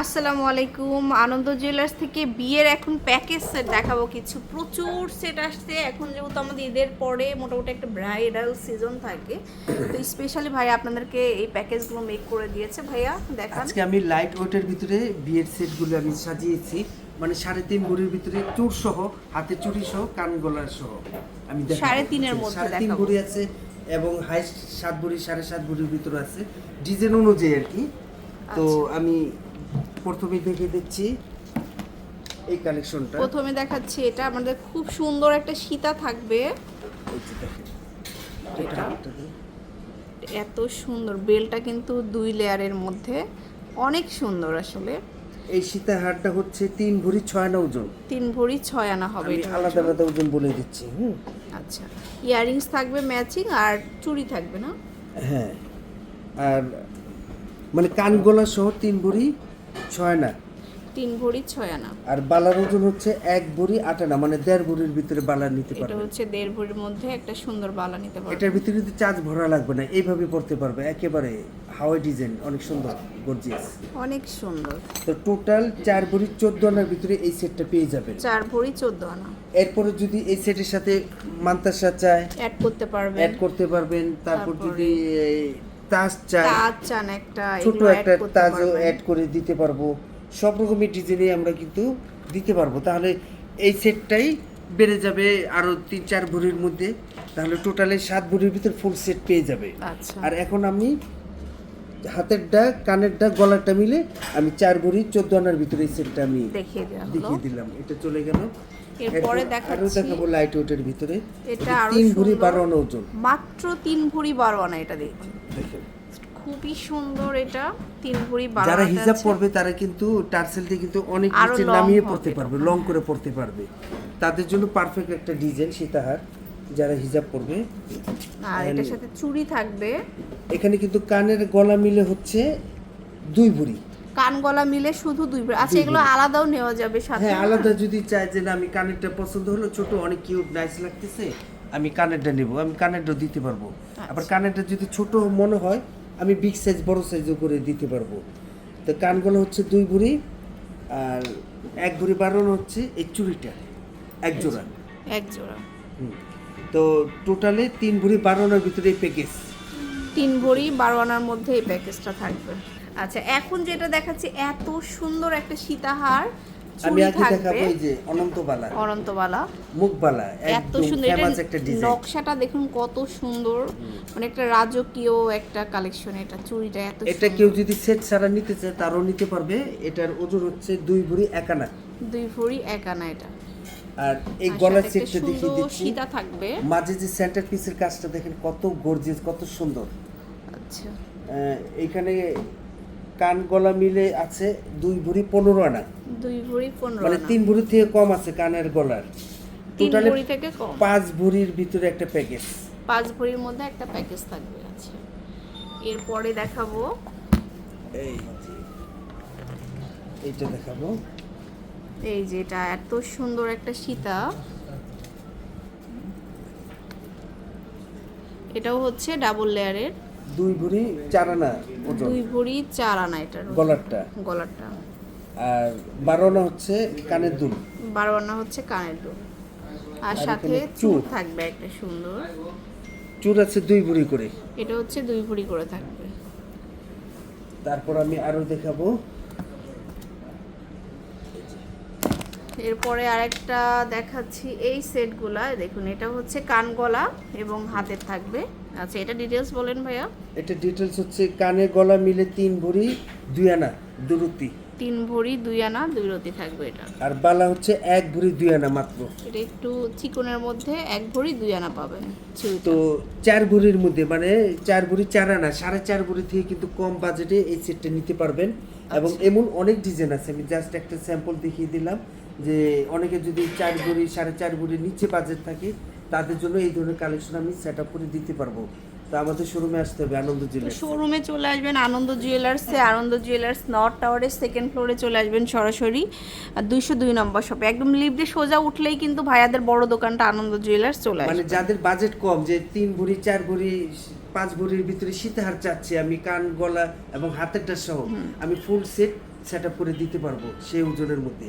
আসসালামু আলাইকুম। আনন্দ জুয়েলার্স থেকে বিয়ের এখন প্যাকেজ সেট দেখাবো কিছু। প্রচুর সেট আসছে। এখন যেহেতু আমাদের ঈদের পরে মোটামুটি একটা ব্রাইডাল সিজন থাকে তো স্পেশালি ভাই আপনাদেরকে এই প্যাকেজগুলো মেক করে দিয়েছে। ভাইয়া দেখান। আজকে আমি লাইট ওয়েটের ভিতরে বিয়ের সেটগুলো আমি সাজিয়েছি। মানে সাড়ে তিন ভরির ভিতরে চুর সহ হাতে চুরি সহ কান গলার সহ। আমি। সাড়ে তিনের মধ্যে সাড়ে তিন ভরি আছে এবং হাই সাত ভরি সাড়ে সাত ভরির ভিতরে আছে। ডিজাইন অনুযায়ী আর কি। তো আচ্ছা। আমি প্রথমে দেখে দিচ্ছি এই কালেকশনটা। প্রথমে দেখাচ্ছি এটা আমাদের খুব সুন্দর একটা সীতা থাকবে। এত সুন্দর বেলটা কিন্তু দুই লেয়ারের মধ্যে অনেক সুন্দর আসলে। এই সীতাহারটা হচ্ছে তিন ভরি ছয় আনা ওজন। তিন ভরি ছয় আনা হবে আমি আলাদা আলাদা ওজন বলে দিচ্ছি হুম। আচ্ছা ইয়াররিংস থাকবে ম্যাচিং আর চুড়ি থাকবে না? হ্যাঁ আর মানে কান গলা সহ তিন ভরি ছয় না তিন ভরি ছয় আনা। আর বালার ওজন হচ্ছে এক ভরি আট আনা মানে দেড় ভরির ভিতরে বালা নিতে এটা হচ্ছে দেড় ভরির মধ্যে একটা সুন্দর বালা নিতে পারবে। এটার ভিতরে কিন্তু চার্জ ভরা লাগবে না এইভাবে পড়তে পারবে। একেবারে হাওয়াই ডিজাইন অনেক সুন্দর গর্জিয়াস অনেক সুন্দর। তো টোটাল চার ভরি চোদ্দ আনার ভিতরে এই সেটটা পেয়ে যাবেন। চার ভরি চোদ্দ আনা। এরপরে যদি এই সেটের সাথে মান্তাসা চায় অ্যাড করতে পারবেন। অ্যাড করতে পারবেন। তারপর যদি তাজ চায় তাজ চান একটা ছোট একটা তাজও অ্যাড করে দিতে পারব। সব রকমের ডিজাইনে আমরা কিন্তু দিতে পারব। তাহলে এই সেটটাই বেড়ে যাবে আরও তিন চার ভরির মধ্যে। তাহলে টোটালে সাত ভরির ভিতর ফুল সেট পেয়ে যাবে। আচ্ছা। আর এখন আমি হাতেরটা কানেরটা গলাটা মিলে আমি চার ভরি চোদ্দ আনার ভিতরে এই সেটটা আমি দেখিয়ে দেখিয়ে দিলাম। এটা চলে গেল। এরপরে দেখাচ্ছি। দেখাবো লাইট ওয়েটের ভিতরে। এটা আরও তিন ভরি। বারো আনা ওজন। মাত্র তিন ভরি বারো আনা এটা দেখেন খুবই সুন্দর এটা তিন ভরি যারা হিজাব। পরবে তারা কিন্তু টার্সেল দিয়ে কিন্তু অনেক নিচে নামিয়ে পড়তে পারবে লং করে পড়তে পারবে। তাদের জন্য পারফেক্ট একটা ডিজাইন সীতাহার যারা হিজাব পরবে আর এটার সাথে চুড়ি থাকবে। এখানে কিন্তু কানের গলা মিলে হচ্ছে দুই ভরি। কান গলা মিলে শুধু দুই ভরি। আচ্ছা এগুলো আলাদাও নেওয়া যাবে সাথে। হ্যাঁ আলাদা যদি চায় যে না আমি কানেরটা পছন্দ হলো ছোট অনেক কিউট নাইস লাগতেছে। আমি কানেরটা নেব আমি কানেরটা দিতে পারব। আবার কানেরটা যদি ছোট মনে হয় আমি বিগ সাইজ বড় সাইজও করে দিতে পারব। তো কানগুলো হচ্ছে দুই ভরি আর এক ভরি বাড়ানো হচ্ছে এই চুড়িটা এক জোড়া। এক জোড়া। হুম। তো টোটালে তিন ভরি বাড়ানোর ভিতরে এই প্যাকেজ তিন ভরি বারো আনার মধ্যে এই প্যাকেজটা থাকবে। আচ্ছা এখন যেটা দেখাচ্ছি এত সুন্দর একটা সীতাহার। আমি আগে দেখাবো এই যে অনন্তবালা। অনন্তবালা। মুখবালা এত সুন্দর। একটা ডিজাইন নকশাটা দেখুন কত সুন্দর। মানে একটা রাজকীয় একটা কালেকশন এটা চুড়িটা এত এটা কেউ যদি সেট ছাড়া নিতে চায় তারও নিতে পারবে। এটার ওজন হচ্ছে দুই ভরি একানা দুই ভরি এক আনা এটা। আর এই গলার সেটটা দেখিয়ে সুন্দর দিচ্ছি। সীতা থাকবে। মাঝে যে সেন্টার পিসের কাজটা দেখেন কত গর্জিয়াস কত সুন্দর। আচ্ছা। এখানে কান গলা মিলে আছে দুই ভরি পনেরো আনা। দুই ভরি পনেরো মানে তিন ভরি থেকে কম আছে কানের গলার। তিন ভরি থেকে কম? পাঁচ ভরির ভিতরে একটা প্যাকেজ পাঁচ ভরির মধ্যে একটা প্যাকেজ থাকবে আচ্ছা। এরপরে দেখাবো। এই এইটা দেখাবো। এই যে এটা এত সুন্দর একটা সীতা। এটাও হচ্ছে ডাবল লেয়ারের দুই ভরি চার আনা ওজন? দুই ভরি চার আনা এটার গলারটা? গলাটা আর বারো আনা হচ্ছে কানের দুল? বারো আনা হচ্ছে কানের দুল। আর সাথে চুর। থাকবে একটা সুন্দর। চুর আছে দুই ভরি করে। এটা হচ্ছে দুই ভরি করে থাকবে। তারপর আমি আরও দেখাবো। এরপরে আরেকটা দেখাচ্ছি এই সেটগুলা। দেখুন এটা হচ্ছে কান গলা এবং হাতের থাকবে। আচ্ছা এটা ডিটেলস বলেন ভাইয়া। এটা ডিটেলস হচ্ছে কানে গলা মিলে তিন ভরি দুই আনা দুরুতি তিন ভরি দুই আনা দুই রতি থাকবে এটা। আর বালা হচ্ছে এক ভরি দুই আনা মাত্র। এটা একটু চিকনের মধ্যে এক ভরি দুই আনা পাবেন তো চার ভরির মধ্যে মানে চার ভরি চার আনা সাড়ে চার ভরি থেকে কিন্তু কম বাজেটে এই সেটটা নিতে পারবেন। এবং এমন অনেক ডিজাইন আছে আমি জাস্ট একটা স্যাম্পল দেখিয়ে দিলাম। যে অনেকে যদি চার ভরি সাড়ে চার ভরির নিচে বাজেট থাকে তাদের জন্য এই ধরনের কালেকশন আমি সেট আপ করে দিতে পারব। তো আমাদের শোরুমে আসতে হবে আনন্দ জেলায় শোরুমে চলে আসবেন আনন্দ জুয়েলার্সে আনন্দ জুয়েলার্স নর্থ টাওয়ারের সেকেন্ড ফ্লোরে চলে আসবেন সরাসরি আর দুইশো দুই নম্বর শপে একদম লিফটে সোজা উঠলেই কিন্তু ভাইয়াদের বড় দোকানটা আনন্দ জুয়েলার্স চলে মানে আসবে। যাদের বাজেট কম যে তিন ভরি চার ভরি পাঁচ ভরির ভিতরে সীতাহার চাচ্ছি আমি কান গলা এবং হাতেরটা সহ আমি ফুল সেট সেট করে দিতে পারব সেই ওজনের মধ্যে।